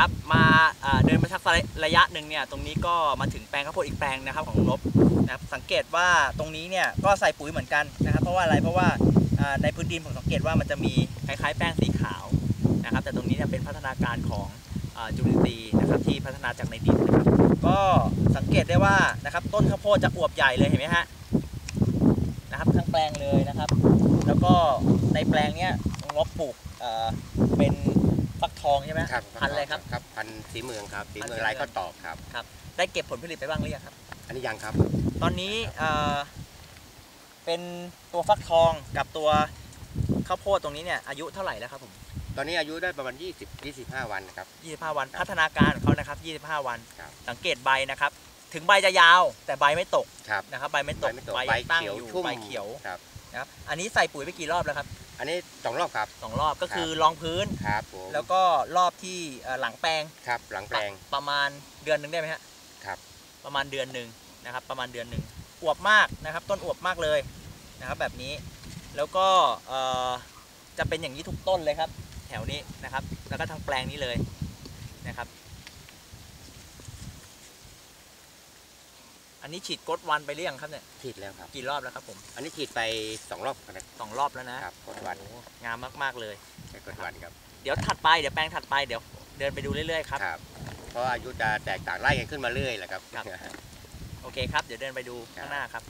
ครับมาเดินมาสักระยะหนึ่งเนี่ยตรงนี้ก็มาถึงแปลงข้าวโพดอีกแปลงนะครับของลบนะครับสังเกตว่าตรงนี้เนี่ยก็ใส่ปุ๋ยเหมือนกันนะครับเพราะว่าอะไรเพราะว่าในพื้นดินผมสังเกตว่ามันจะมีคล้ายๆ แป้งสีขาวนะครับ แต่ตรงนี้เนี่ยเป็นพัฒนาการของอจุลินทรีย์นะครับที่พัฒนาจากในดินนะครับก็สังเกตได้ว่านะครับต้นข้าวโพดจะอวบใหญ่เลยเห็นไหมฮะนะครับทั้งแปลงเลยนะครับ แล้วก็ในแปลงเนี้ยลบปลูกเป็น ฟักทองใช่ไหมครับพันธุ์อะไรครับครับพันธุ์สีเมืองครับสีพันธุ์เมืองสีเมืองลายข้าวตอกครับ ได้เก็บผลผลิตไปบ้างหรือยังครับ อันนี้ยังครับ ตอนนี้เอ่อเป็นตัวฟักทองกับตัวข้าวโพดตรงนี้เนี่ยอายุเท่าไหร่แล้วครับผมตอนนี้อายุได้ประมาณ 20 25 วันนะครับ25 วันครับพัฒนาการของเขานะครับ 25 วันครับสังเกตใบนะครับ ถึงใบจะยาวแต่ใบไม่ตกครับนะครับ ใบไม่ตกใบไม่ตกใบใบยังตั้งเขียวอยู่ชุ่มใบเขียวครับนะครับ อันนี้ใส่ปุ๋ยไปกี่รอบแล้วครับ อันนี้สองรอบครับ สองรอบก็คือครับรองพื้น ครับผมแล้วก็รอบที่เอ่อหลังแปลงครับ หลังแปลงประมาณเดือนหนึ่งได้ไหมฮะครับ ประมาณเดือนหนึ่งนะครับ ประมาณเดือนหนึ่งอวบมากนะครับ ต้นอวบมากเลยนะครับ แบบนี้แล้วก็เอ่อจะเป็นอย่างนี้ทุกต้นเลยครับ แถวนี้นะครับ แล้วก็ทั้งแปลงนี้เลยนะครับ อันนี้ฉีดกดวันไปหรือยังครับเนี่ยฉีดแล้วครับ กี่รอบแล้วครับผม อันนี้ฉีดไปสองรอบครับสองรอบแล้วนะครับกดวันโอ้โหงามมากๆเลยใช้กดวันครับ เดี๋ยวถัดไปเดี๋ยวแปลงถัดไปเดี๋ยวเดินไปดูเรื่อยๆครับครับ เพราะอายุจะแตกต่างไล่กันขึ้นมาเรื่อยแหละครับครับโอเคครับ เดี๋ยวเดินไปดูครับข้างหน้าครับ